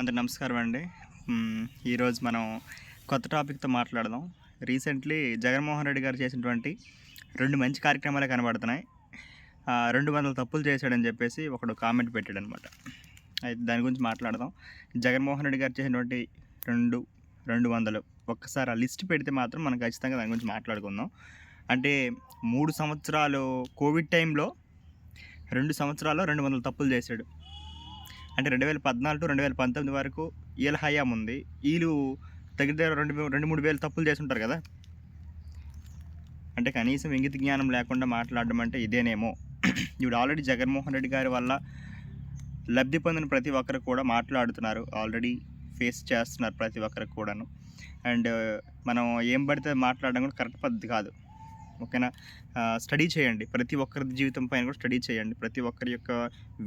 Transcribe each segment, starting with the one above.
అందరు నమస్కారం అండి. ఈరోజు మనం కొత్త టాపిక్తో మాట్లాడదాం. రీసెంట్లీ జగన్మోహన్ రెడ్డి గారు చేసినటువంటి రెండు మంచి కార్యక్రమాలే కనబడుతున్నాయి. రెండు వందల తప్పులు చేశాడని చెప్పేసి ఒకడు కామెంట్ పెట్టాడు అనమాట అయితే దాని గురించి మాట్లాడదాం. జగన్మోహన్ రెడ్డి గారు చేసినటువంటి రెండు రెండు వందలు ఒక్కసారి ఆ లిస్ట్ పెడితే మాత్రం మనం ఖచ్చితంగా దాని గురించి మాట్లాడుకుందాం. అంటే మూడు సంవత్సరాలు కోవిడ్ టైంలో రెండు సంవత్సరాల్లో రెండు వందల తప్పులు చేశాడు. అంటే రెండు వేల పద్నాలుగు టు రెండు వేల పంతొమ్మిది వరకు వీళ్ళ హయాం ఉంది. వీళ్ళు దగ్గర దగ్గర రెండు రెండు మూడు వేలు తప్పులు చేసి ఉంటారు కదా? అంటే కనీసం ఇంగిత జ్ఞానం లేకుండా మాట్లాడడం అంటే ఇదేనేమో. ఇప్పుడు ఆల్రెడీ జగన్మోహన్ రెడ్డి గారి వల్ల లబ్ధి పొందిన ప్రతి ఒక్కరు కూడా మాట్లాడుతున్నారు. ఆల్రెడీ ఫేస్ చేస్తున్నారు ప్రతి ఒక్కరికి కూడాను. అండ్ మనం ఏం పడితే మాట్లాడడం కూడా కరెక్ట్ పద్ధతి కాదు. ఓకేనా? స్టడీ చేయండి. ప్రతి ఒక్కరి జీవితం పైన కూడా స్టడీ చేయండి. ప్రతి ఒక్కరి యొక్క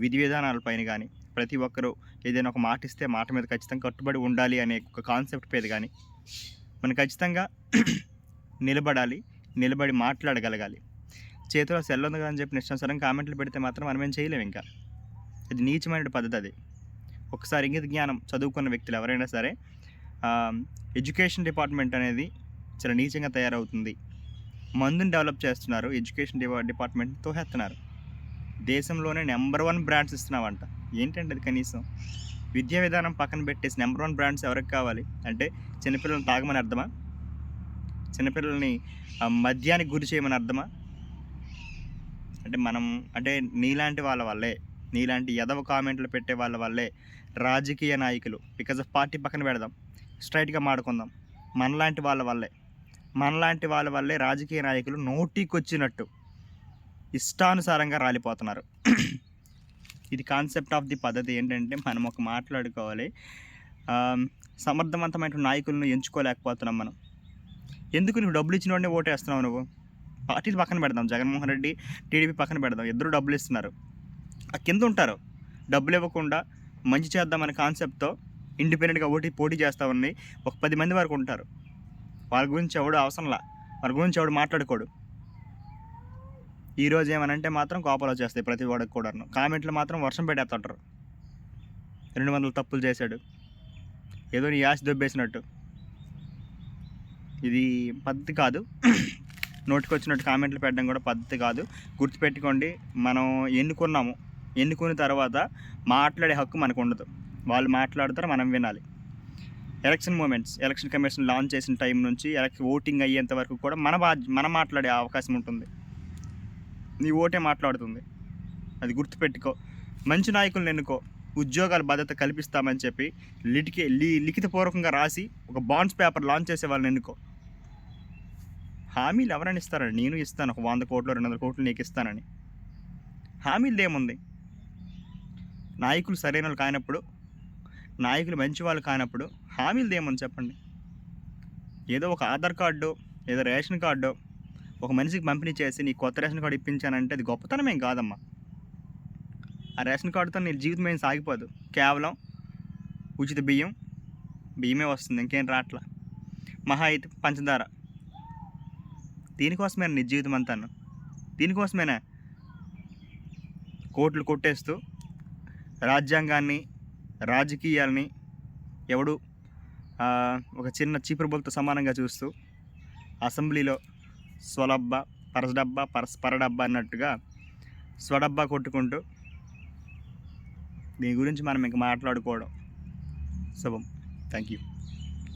విధి విధానాలపైన కానీ ప్రతి ఒక్కరు ఏదైనా ఒక మాట ఇస్తే మాట మీద ఖచ్చితంగా కట్టుబడి ఉండాలి అనే ఒక కాన్సెప్ట్ పేరు కానీ మనం ఖచ్చితంగా నిలబడాలి నిలబడి మాట్లాడగలగాలి. చేతిలో సెల్ ఉంది కదా అని చెప్పి నిష్టానుసారం కామెంట్లు పెడితే మాత్రం మనం ఏం చేయలేము ఇంకా. ఇది నీచమైన పద్ధతి అది. ఒకసారి ఇంగిత జ్ఞానం చదువుకున్న వ్యక్తులు ఎవరైనా సరే ఎడ్యుకేషన్ డిపార్ట్మెంట్ అనేది చాలా నీచంగా తయారవుతుంది. మందుని డెవలప్ చేస్తున్నారు ఎడ్యుకేషన్ డిపా డిపార్ట్మెంట్ తోహేస్తున్నారు దేశంలోనే నెంబర్ వన్ బ్రాండ్స్ ఇస్తున్నామంట ఏంటంటే అది కనీసం? విద్యా విధానం పక్కన పెట్టేసి నెంబర్ వన్ బ్రాండ్స్ ఎవరికి కావాలి? అంటే చిన్నపిల్లల్ని తాగమని అర్థమా? చిన్నపిల్లల్ని మద్యానికి గురి చేయమని అర్థమా? అంటే మనం అంటే నీలాంటి వాళ్ళ వల్లే నీలాంటి ఎదవ కామెంట్లు పెట్టే వాళ్ళ వల్లే రాజకీయ నాయకులు బికాజ్ ఆఫ్ పార్టీ పక్కన పెడదాం స్ట్రైట్గా మాడుకుందాం మనలాంటి వాళ్ళ వల్లే. మనలాంటి వాళ్ళ వల్లే రాజకీయ నాయకులు నోటికొచ్చినట్టు ఇష్టానుసారంగా రాలిపోతున్నారు. ఇది కాన్సెప్ట్ ఆఫ్ ది పద్ధతి ఏంటంటే మనం ఒక మాట్లాడుకోవాలి. సమర్థవంతమైన నాయకులను ఎంచుకోలేకపోతున్నాం మనం. ఎందుకు నువ్వు డబ్బులు ఇచ్చిన వాడిని ఓటేస్తున్నావు నువ్వు? పార్టీలు పక్కన పెడదాం జగన్మోహన్ రెడ్డి టీడీపీ పక్కన పెడదాం. ఇద్దరు డబ్బులు ఇస్తున్నారు. ఆ కింద ఉంటారు. డబ్బులు ఇవ్వకుండా మంచి చేద్దామనే కాన్సెప్ట్తో ఇండిపెండెంట్గా ఓటీ పోటీ చేస్తామని ఒక పది మంది వరకు ఉంటారు. వాళ్ళ గురించి ఎవడు అవసరంలా వాళ్ళ గురించి ఎవడు మాట్లాడుకోడు. ఈరోజు ఏమనంటే మాత్రం కోపాలు వచ్చేస్తాయి ప్రతి వాడికి కూడాను. కామెంట్లు మాత్రం వర్షం పెట్టేస్తుంటారు. రెండు వందలు తప్పులు చేశాడు. ఏదో నీ యాసి దొబ్బేసినట్టు. ఇది పద్ధతి కాదు. నోటికి వచ్చినట్టు కామెంట్లు పెట్టడం కూడా పద్ధతి కాదు. గుర్తుపెట్టుకోండి మనం ఎన్నుకున్నాము. ఎన్నుకున్న తర్వాత మాట్లాడే హక్కు మనకు ఉండదు వాళ్ళు మాట్లాడతారు మనం వినాలి. Election moments election commission launch చేసిన టైం నుంచి ఎలక్షన్ ఓటింగ్ అయ్యేంత వరకు కూడా మన బా మనం మాట్లాడే అవకాశం ఉంటుంది. నీ ఓటే మాట్లాడుతుంది. అది గుర్తుపెట్టుకో. మంచి నాయకులను ఎన్నుకో. ఉద్యోగాల భద్రత కల్పిస్తామని చెప్పి లిటికి లి లిఖితపూర్వకంగా రాసి ఒక బాండ్స్ పేపర్ లాంచ్ చేసే వాళ్ళని ఎన్నుకో. హామీలు ఎవరైనా ఇస్తారండి నేను ఇస్తాను. ఒక వంద కోట్లు రెండు వందల కోట్లు నీకు ఇస్తానని. హామీలు ఏముంది? నాయకులు సరైన వాళ్ళు కానప్పుడు నాయకులు మంచి వాళ్ళు కానప్పుడు హామీలు దేమని చెప్పండి? ఏదో ఒక ఆధార్ కార్డు ఏదో రేషన్ కార్డు ఒక మనిషికి పంపిణీ చేసి నీ కొత్త రేషన్ కార్డు ఇప్పించానంటే అది గొప్పతనం ఏం కాదమ్మా? ఆ రేషన్ కార్డుతో నీ జీవితం ఏం సాగిపోదు. కేవలం ఉచిత బియ్యం బియ్యమే వస్తుంది ఇంకేం రాట్లా. మహా అయితే పంచదార. దీనికోసమే నీ జీవితం అంతాను? దీనికోసమేనా? కోట్లు కొట్టేస్తూ రాజ్యాంగాన్ని రాజకీయాల్ని ఎవడు ఒక చిన్న చీపురుబొలతో సమానంగా చూస్తూ అసెంబ్లీలో స్వలబ్బా పరసడబ్బా పరస్పర డబ్బా అన్నట్టుగా స్వడబ్బా కొట్టుకుంటూ దీని గురించి మనం ఇంకా మాట్లాడుకోవడం. శుభం. Thank you